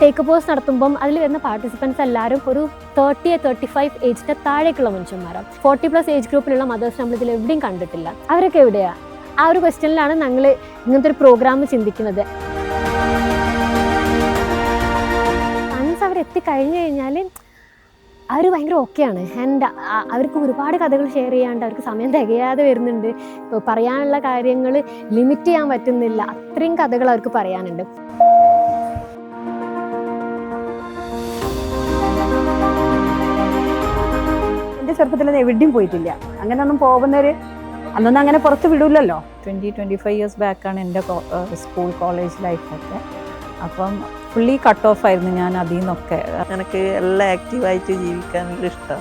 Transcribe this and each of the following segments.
Take pause നടത്തുമ്പം അതിൽ വരുന്ന പാർട്ടിസിപ്പൻസ് എല്ലാവരും ഒരു തേർട്ടി തേർട്ടി ഫൈവ് ഏജിന്റെ താഴേക്കുള്ള മനുഷ്യന്മാരാണ് ഫോർട്ടി പ്ലസ് ഏജ് ഗ്രൂപ്പിലുള്ള മദേഴ്സ് നമ്മൾ ഇതിൽ എവിടെയും കണ്ടിട്ടില്ല. അവരൊക്കെ എവിടെയാ? ആ ഒരു ക്വസ്റ്റ്യനിലാണ് ഞങ്ങൾ ഇങ്ങനത്തെ ഒരു പ്രോഗ്രാം ചിന്തിക്കുന്നത്. വൺസ് അവർ എത്തിക്കഴിഞ്ഞു കഴിഞ്ഞാൽ അവർ ഭയങ്കര ഓക്കെയാണ് ആൻഡ് അവർക്ക് ഒരുപാട് കഥകൾ ഷെയർ ചെയ്യാണ്ട് അവർക്ക് സമയം തികയാതെ വരുന്നുണ്ട്. പറയാനുള്ള കാര്യങ്ങൾ ലിമിറ്റ് ചെയ്യാൻ പറ്റുന്നില്ല. അത്രയും കഥകൾ അവർക്ക് പറയാനുണ്ട്. ചെറുപ്പത്തിലൊന്നും എവിടെയും പോയിട്ടില്ല. അങ്ങനെ ഒന്നും പോകുന്നവര് അന്നൊന്നും അങ്ങനെ പുറത്ത് വിടൂലല്ലോ ട്വന്റി ട്വന്റി ഫൈവ് ഇയേഴ്സ് ബാക്കാണ് എന്റെ സ്കൂൾ കോളേജ് ലൈഫൊക്കെ അപ്പം ഫുള്ളി കട്ട് ഓഫ് ആയിരുന്നു ഞാൻ അതിൽ നിന്നൊക്കെ. എനിക്ക് എല്ലാം ആക്റ്റീവായിട്ട് ജീവിക്കാനുള്ള ഇഷ്ടം.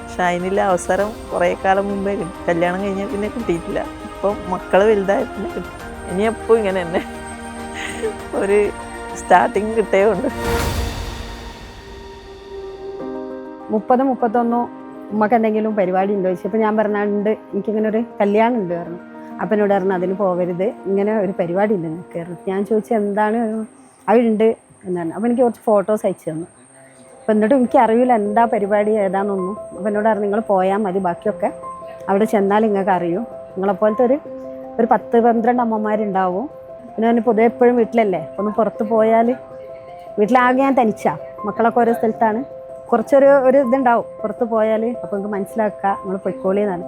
പക്ഷെ അതിനുള്ള അവസരം കുറേ കാലം മുമ്പേ കിട്ടി. കല്യാണം കഴിഞ്ഞ പിന്നെ കിട്ടിയിട്ടില്ല. ഇപ്പം മക്കൾ വലുതായ പിന്നെ കിട്ടി. ഇനി എപ്പോൾ ഇങ്ങനെ തന്നെ ഒരു സ്റ്റാർട്ടിങ് കിട്ടേ ഉണ്ട് മുപ്പത് മുപ്പത്തൊന്നോ ഉമ്മക്ക് എന്തെങ്കിലും പരിപാടി ഉണ്ടോ ചോദിച്ചപ്പോൾ ഞാൻ പറഞ്ഞാണ്ട് എനിക്കിങ്ങനെ ഒരു കല്യാണം ഉണ്ട് പറഞ്ഞു. അപ്പം എന്നോട് പറഞ്ഞു അതിന് പോകരുത് ഇങ്ങനെ ഒരു പരിപാടി ഉണ്ട് പറഞ്ഞു. ഞാൻ ചോദിച്ചു എന്താണ്? അതുണ്ട് എന്ന് പറഞ്ഞു. അപ്പോൾ എനിക്ക് കുറച്ച് ഫോട്ടോസ് അയച്ചു തന്നു. അപ്പം എന്നിട്ടും എനിക്ക് അറിയില്ല എന്താ പരിപാടി ഏതാണെന്നൊന്നും അപ്പോൾ എന്നോട് പറഞ്ഞു നിങ്ങൾ പോയാൽ മതി. ബാക്കിയൊക്കെ അവിടെ ചെന്നാൽ നിങ്ങൾക്ക് അറിയും. നിങ്ങളെപ്പോലത്തെ ഒരു ഒരു പത്ത് പന്ത്രണ്ട് അമ്മമാരുണ്ടാവും. പിന്നെ ഞാൻ പൊതുവെ എപ്പോഴും വീട്ടിലല്ലേ? ഒന്ന് പുറത്ത് പോയാൽ വീട്ടിലാകെ ഞാൻ തനിച്ചാ. മക്കളൊക്കെ ഓരോ സ്ഥലത്താണ്. കുറച്ചൊരു ഒരു ഇതുണ്ടാവും. പുറത്ത് പോയാൽ അപ്പോൾ നമുക്ക് മനസ്സിലാക്കുക നമ്മൾ പൊയ്ക്കോളിയെന്നാണ്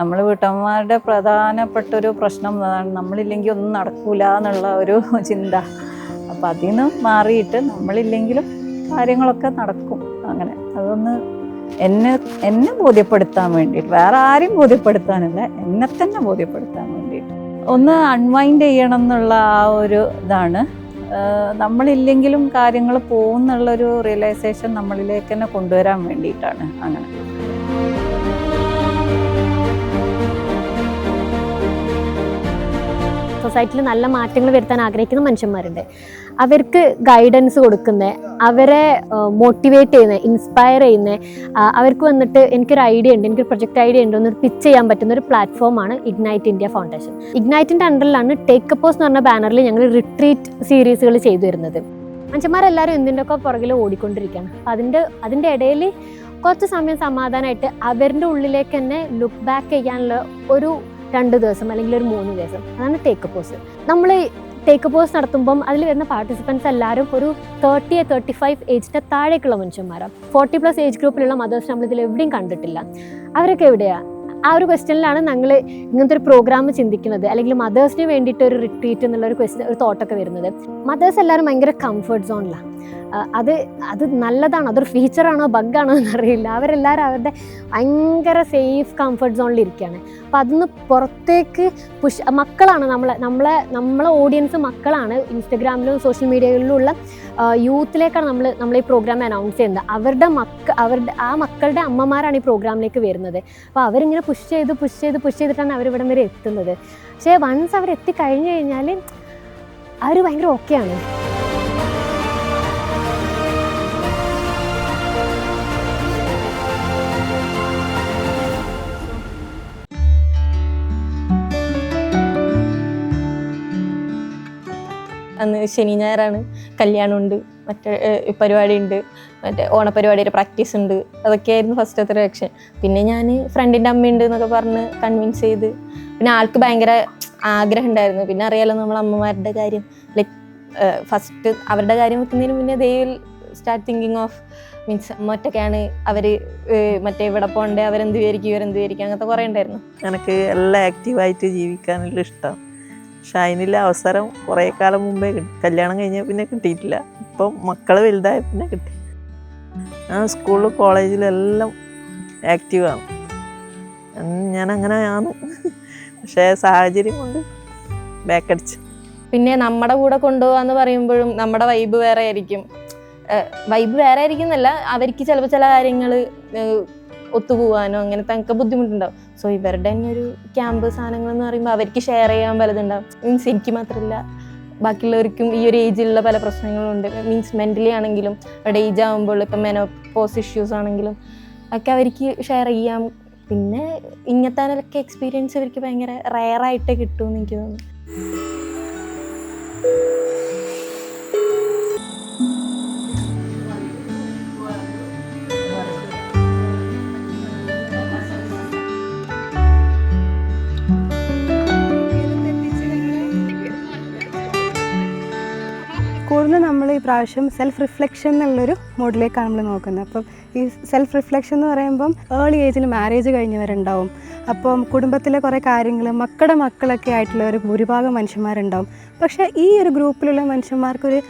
നമ്മൾ വീട്ടമ്മമാരുടെ പ്രധാനപ്പെട്ട ഒരു പ്രശ്നം അതാണ് നമ്മളില്ലെങ്കിൽ ഒന്നും നടക്കൂല എന്നുള്ള ഒരു ചിന്ത. അപ്പം അതിൽ നിന്ന് മാറിയിട്ട് നമ്മളില്ലെങ്കിലും കാര്യങ്ങളൊക്കെ നടക്കും. അങ്ങനെ. അതൊന്ന് എന്നെ എന്നെ ബോധ്യപ്പെടുത്താൻ വേണ്ടിയിട്ട്. വേറെ ആരും ബോധ്യപ്പെടുത്താനല്ല. എന്നെ തന്നെ ബോധ്യപ്പെടുത്താൻ വേണ്ടിയിട്ട്. ഒന്ന് അൺവൈൻഡ് ചെയ്യണം എന്നുള്ള ആ ഒരു ഇതാണ്. നമ്മളില്ലെങ്കിലും കാര്യങ്ങൾ പോകുന്നുള്ളൊരു റിയലൈസേഷൻ നമ്മളിലേക്ക് തന്നെ കൊണ്ടുവരാൻ വേണ്ടിയിട്ടാണ് അങ്ങനെ. സൊസൈറ്റിയിൽ നല്ല മാറ്റങ്ങൾ വരുത്താൻ ആഗ്രഹിക്കുന്ന മനുഷ്യന്മാരുണ്ട്. അവർക്ക് ഗൈഡൻസ് കൊടുക്കുന്ന അവരെ മോട്ടിവേറ്റ് ചെയ്യുന്ന ഇൻസ്പയർ ചെയ്യുന്ന അവർക്ക് വന്നിട്ട് എനിക്കൊരു ഐഡിയ ഉണ്ട് എനിക്കൊരു പ്രൊജക്റ്റ് ഐഡിയ ഉണ്ട് എന്നൊരു പിച്ച് ചെയ്യാൻ പറ്റുന്ന ഒരു പ്ലാറ്റ്ഫോമാണ് ഇഗ്നൈറ്റ് ഇന്ത്യ ഫൗണ്ടേഷൻ ഇഗ്നൈറ്റിന്റെ അണ്ടറിലാണ് ടേക്ക് അപ്പോസ് എന്ന് പറഞ്ഞ ബാനറിൽ ഞങ്ങൾ റിട്രീറ്റ് സീരീസുകൾ ചെയ്തു വരുന്നത്. മനുഷ്യന്മാരെല്ലാവരും എന്തിന്റെയൊക്കെ പുറകിൽ ഓടിക്കൊണ്ടിരിക്കുകയാണ് അപ്പം അതിന്റെ അതിന്റെ ഇടയിൽ കുറച്ച് സമയം സമാധാനമായിട്ട് അവരുടെ ഉള്ളിലേക്ക് തന്നെ ലുക്ക് ബാക്ക് ചെയ്യാനുള്ള ഒരു രണ്ട് ദിവസം അല്ലെങ്കിൽ ഒരു മൂന്ന് ദിവസം. അതാണ് ടേക്ക് പോസ് നമ്മൾ ടേക്ക് പോസ് നടത്തുമ്പം അതിൽ വരുന്ന പാർട്ടിസിപ്പൻസ് എല്ലാവരും ഒരു തേർട്ടി തേർട്ടി ഫൈവ് ഏജിന്റെ താഴേക്കുള്ള മനുഷ്യന്മാരാണ് ഫോർട്ടി പ്ലസ് ഏജ് ഗ്രൂപ്പിലുള്ള മദേഴ്സ് നമ്മൾ ഇതിൽ എവിടെയും കണ്ടിട്ടില്ല. അവരൊക്കെ എവിടെയാണ് ആ ഒരു ക്വസ്റ്റ്യനിലാണ് ഞങ്ങൾ ഇങ്ങനത്തെ ഒരു പ്രോഗ്രാം ചിന്തിക്കുന്നത്. അല്ലെങ്കിൽ മദേഴ്സിന് വേണ്ടിയിട്ട് ഒരു റിട്രീറ്റ് എന്നുള്ള ഒരു ക്വസ്റ്റ്യൻ ഒരു തോട്ടൊക്കെ വരുന്നത്. മദേഴ്സ് എല്ലാവരും ഭയങ്കര കംഫർട്ട് സോണിലാണ് അത് അത് നല്ലതാണ്? അതൊരു ഫീച്ചറാണോ ബഗ്ഗാണോ എന്നറിയില്ല. അവരെല്ലാവരും അവരുടെ ഭയങ്കര സേഫ് കംഫർട്ട് സോണിൽ ഇരിക്കുകയാണ് അപ്പോൾ അതൊന്ന് പുറത്തേക്ക് പുഷ് മക്കളാണ് നമ്മളെ നമ്മളെ നമ്മളെ ഓഡിയൻസ് മക്കളാണ് ഇൻസ്റ്റഗ്രാമിലും സോഷ്യൽ മീഡിയകളിലുള്ള യൂത്തിലേക്കാണ് നമ്മൾ നമ്മൾ ഈ പ്രോഗ്രാം അനൗൺസ് ചെയ്യുന്നത്. അവരുടെ മക്ക അവരുടെ ആ മക്കളുടെ അമ്മമാരാണ് ഈ പ്രോഗ്രാമിലേക്ക് വരുന്നത്. അപ്പോൾ അവരിങ്ങനെ പുഷ് ചെയ്ത് പുഷ് ചെയ്ത് പുഷ് ചെയ്തിട്ടാണ് അവരിവിടം വരെ എത്തുന്നത്. പക്ഷേ വൺസ് അവർ എത്തിക്കഴിഞ്ഞു കഴിഞ്ഞാൽ അവർ ഭയങ്കര ഓക്കെയാണ്. അന്ന് ശനി ഞായറാണ്. കല്യാണമുണ്ട്. മറ്റേ പരിപാടി പരിപാടിയുണ്ട്. മറ്റേ ഓണപരിപാടിയുടെ പ്രാക്ടീസ് ഉണ്ട് അതൊക്കെയായിരുന്നു ഫസ്റ്റത്തെ റിയാക്ഷൻ പിന്നെ ഞാൻ ഫ്രണ്ടിന്റെ അമ്മയുണ്ട് എന്നൊക്കെ പറഞ്ഞ് കൺവിൻസ് ചെയ്ത്. പിന്നെ ആൾക്ക് ഭയങ്കര ആഗ്രഹം ഉണ്ടായിരുന്നു പിന്നെ അറിയാലോ നമ്മൾ അമ്മമാരുടെ കാര്യം ലൈക്ക് ഫസ്റ്റ് അവരുടെ കാര്യം വെക്കുന്നതിന് മുന്നേ they will start thinking of means മറ്റൊക്കെയാണ് അവർ മറ്റേ ഇവിടെ പോകണ്ടേ അവരെന്ത് വിചാരിക്കും ഇവരെന്ത് വിചാരിക്കും അങ്ങനത്തെ കുറേ ഉണ്ടായിരുന്നു. എനിക്ക് എല്ലാം ആക്റ്റീവായിട്ട് ജീവിക്കാനുള്ള ഇഷ്ടം. പക്ഷെ അതിനുള്ള അവസരം കുറേ കാലം മുമ്പേ കിട്ടി. കല്യാണം കഴിഞ്ഞാൽ പിന്നെ കിട്ടിയിട്ടില്ല. ഇപ്പം മക്കൾ വലുതായ പിന്നെ കിട്ടി. ഞാൻ സ്കൂളിലും കോളേജിലെല്ലാം ആക്റ്റീവാണ് ഞാൻ അങ്ങനെ ആണ് പക്ഷേ സാഹചര്യം കൊണ്ട് ബാക്കടിച്ച് പിന്നെ നമ്മുടെ കൂടെ കൊണ്ടുപോകാന്ന് പറയുമ്പോഴും നമ്മുടെ വൈബ് വേറെ ആയിരിക്കും. വൈബ് വേറെ ആയിരിക്കും എന്നല്ല അവർക്ക് ചിലപ്പോൾ ചില കാര്യങ്ങൾ ഒത്തുപോകാനോ അങ്ങനത്തെ ഒക്കെ ബുദ്ധിമുട്ടുണ്ടാവും. സോ ഇവരുടെ തന്നെ ഒരു ക്യാമ്പ് സാധനങ്ങൾ എന്ന് പറയുമ്പോൾ അവർക്ക് ഷെയർ ചെയ്യാൻ പലതുണ്ടാവും. മീൻസ് എനിക്ക് മാത്രമല്ല ബാക്കിയുള്ളവർക്കും ഈ ഒരു ഏജിലുള്ള പല പ്രശ്നങ്ങളും ഉണ്ട്. മീൻസ് മെന്റലി ആണെങ്കിലും അവരുടെ ഏജ് ആകുമ്പോൾ ഇപ്പം മെനോപോസ് ഇഷ്യൂസ് ആണെങ്കിലും ഒക്കെ അവർക്ക് ഷെയർ ചെയ്യാം പിന്നെ ഇങ്ങനത്തെ എക്സ്പീരിയൻസ് അവർക്ക് ഭയങ്കര റയറായിട്ടേ കിട്ടുമെന്ന് എനിക്ക് തോന്നുന്നു. കൂടുതൽ നമ്മൾ ഈ പ്രാവശ്യം സെൽഫ് റിഫ്ലക്ഷൻ എന്നുള്ളൊരു മോഡിലേക്കാണ് നമ്മൾ നോക്കുന്നത്. അപ്പം ഈ സെൽഫ് റിഫ്ലക്ഷൻ എന്ന് പറയുമ്പം ഏർലി ഏജിൽ മാരേജ് കഴിഞ്ഞവരുണ്ടാവും. അപ്പം കുടുംബത്തിലെ കുറേ കാര്യങ്ങൾ മക്കളുടെ മക്കളൊക്കെ ആയിട്ടുള്ള ഒരു ഭൂരിഭാഗം മനുഷ്യന്മാരുണ്ടാവും. പക്ഷേ ഈ ഒരു ഗ്രൂപ്പിലുള്ള മനുഷ്യന്മാർക്കൊരു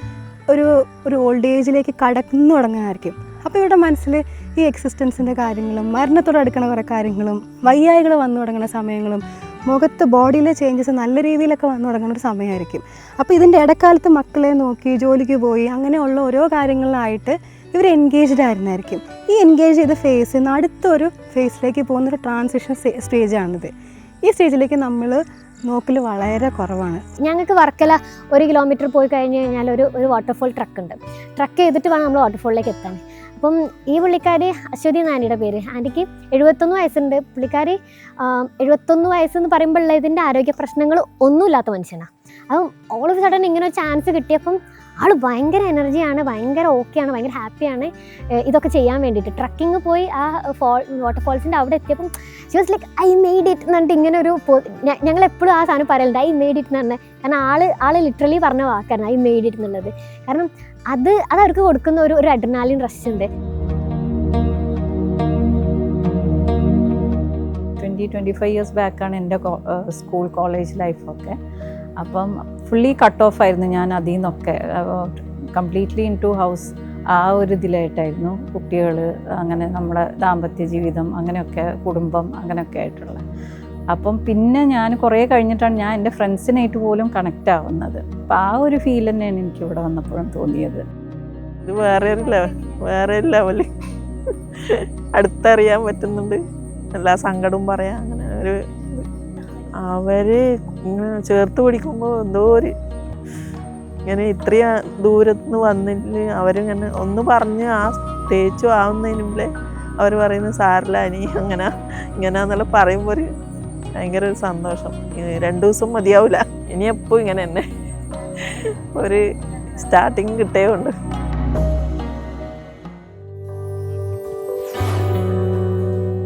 ഒരു ഒരു ഓൾഡ് ഏജിലേക്ക് കടന്നു തുടങ്ങാനായിരിക്കും അപ്പോൾ ഇവരുടെ മനസ്സിൽ ഈ എക്സിസ്റ്റൻസിന്റെ കാര്യങ്ങളും മരണത്തോട് അടുക്കണ കുറേ കാര്യങ്ങളും വയ്യായികൾ വന്നു തുടങ്ങുന്ന സമയങ്ങളും മുഖത്ത് ബോഡിയിലെ ചേഞ്ചസ് നല്ല രീതിയിലൊക്കെ വന്നു തുടങ്ങുന്ന ഒരു സമയമായിരിക്കും. അപ്പോൾ ഇതിന്റെ ഇടക്കാലത്ത് മക്കളെ നോക്കി ജോലിക്ക് പോയി അങ്ങനെയുള്ള ഓരോ കാര്യങ്ങളിലായിട്ട് ഇവർ എൻഗേജ്ഡ് ആയിരുന്നായിരിക്കും. ഈ എൻഗേജ് ചെയ്ത ഫേസ് നിന്ന് അടുത്തൊരു ഫേസിലേക്ക് പോകുന്നൊരു ട്രാൻസിഷൻ സ്റ്റേജാണിത് ഈ സ്റ്റേജിലേക്ക് നമ്മൾ നോക്കൽ വളരെ കുറവാണ്. ഞങ്ങൾക്ക് വർക്കല ഒരു കിലോമീറ്റർ പോയി കഴിഞ്ഞ് കഴിഞ്ഞാൽ ഒരു ഒരു വാട്ടർഫോൾ ട്രക്ക് ഉണ്ട്. ട്രക്ക് ചെയ്തിട്ട് വേണം നമ്മൾ വാട്ടർഫോളിലേക്ക് എത്താൻ. അപ്പം ഈ പുള്ളിക്കാരി അശ്വതി നാനിയുടെ പേര്. ആന്റിക്ക് എഴുപത്തൊന്ന് വയസ്സുണ്ട്. പുള്ളിക്കാരി എഴുപത്തൊന്ന് വയസ്സെന്ന് പറയുമ്പോഴുള്ള ഇതിന്റെ ആരോഗ്യ പ്രശ്നങ്ങൾ ഒന്നുമില്ലാത്ത മനുഷ്യനാണ് അപ്പം ഓൾ സഡൻ ഇങ്ങനെ ഒരു ചാൻസ് കിട്ടിയപ്പം ആൾ ഭയങ്കര എനർജിയാണ് ഭയങ്കര ഓക്കെയാണ് ഭയങ്കര ഹാപ്പിയാണ് ഇതൊക്കെ ചെയ്യാൻ വേണ്ടിയിട്ട്. ട്രക്കിങ് പോയി ആ ഫോൾ വാട്ടർഫോൾസിന്റെ അവിടെ എത്തിയപ്പം she was like I made it എന്ന് ഇങ്ങനെ ഒരു ഞങ്ങൾ എപ്പോഴും ആ സാധനം പറയലുണ്ട് ഐ മെയ്ഡ് ഇറ്റ് എന്ന് പറഞ്ഞത് കാരണം ആൾ ആൾ ലിറ്ററലി പറഞ്ഞ വാക്കായിരുന്നു ഐ മെയ്ഡ് ഇറ്റ് എന്നുള്ളത് കാരണം അത് അത് അവർക്ക് കൊടുക്കുന്ന ഒരു ഒരു അഡ്രനാലിൻ റഷ് ഉണ്ട്. ട്വന്റി ട്വന്റി ഫൈവ് ഇയേഴ്സ് ബാക്കാണ് എന്റെ സ്കൂൾ കോളേജ് ലൈഫൊക്കെ അപ്പം ഫുള്ളി കട്ട് ഓഫ് ആയിരുന്നു ഞാൻ അതിൽ നിന്നൊക്കെ. കംപ്ലീറ്റ്ലി ഇൻ ടു ഹൗസ് ആ ഒരു ഇതിലായിട്ടായിരുന്നു കുട്ടികൾ അങ്ങനെ നമ്മുടെ ദാമ്പത്യ ജീവിതം അങ്ങനെയൊക്കെ കുടുംബം അങ്ങനെയൊക്കെ ആയിട്ടുള്ള അപ്പം പിന്നെ ഞാൻ കുറേ കഴിഞ്ഞിട്ടാണ് ഞാൻ എന്റെ ഫ്രണ്ട്സിനായിട്ട് പോലും കണക്റ്റ് ആവുന്നത്. അപ്പം ആ ഒരു ഫീൽ തന്നെയാണ് എനിക്ക് ഇവിടെ വന്നപ്പോഴും തോന്നിയത്. ഇത് വേറെ ഒരു ലെവൽ വേറെ ഒരു ലെവൽ അടുത്തറിയാൻ പറ്റുന്നുണ്ട്. എല്ലാ സങ്കടവും പറയാം അങ്ങനെ ഒരു ഇങ്ങനെ ചേർത്ത് പിടിക്കുമ്പോൾ എന്തോ ഒരു ഇങ്ങനെ ഇത്രയും ദൂരത്തുനിന്ന് വന്നിട്ട് അവരിങ്ങനെ ഒന്ന് പറഞ്ഞ് ആ തേച്ചു ആവുന്നതിന് മുമ്പേ അവർ പറയുന്നത് സാറില്ല അനി അങ്ങനെ ഇങ്ങനെ എന്നുള്ള പറയുമ്പോൾ ഒരു ഭയങ്കര ഒരു സന്തോഷം. രണ്ടു ദിവസം മതിയാവില്ല ഇനി എപ്പോൾ ഇങ്ങനെ തന്നെ ഒരു സ്റ്റാർട്ടിങ് കിട്ടേ ഉണ്ട്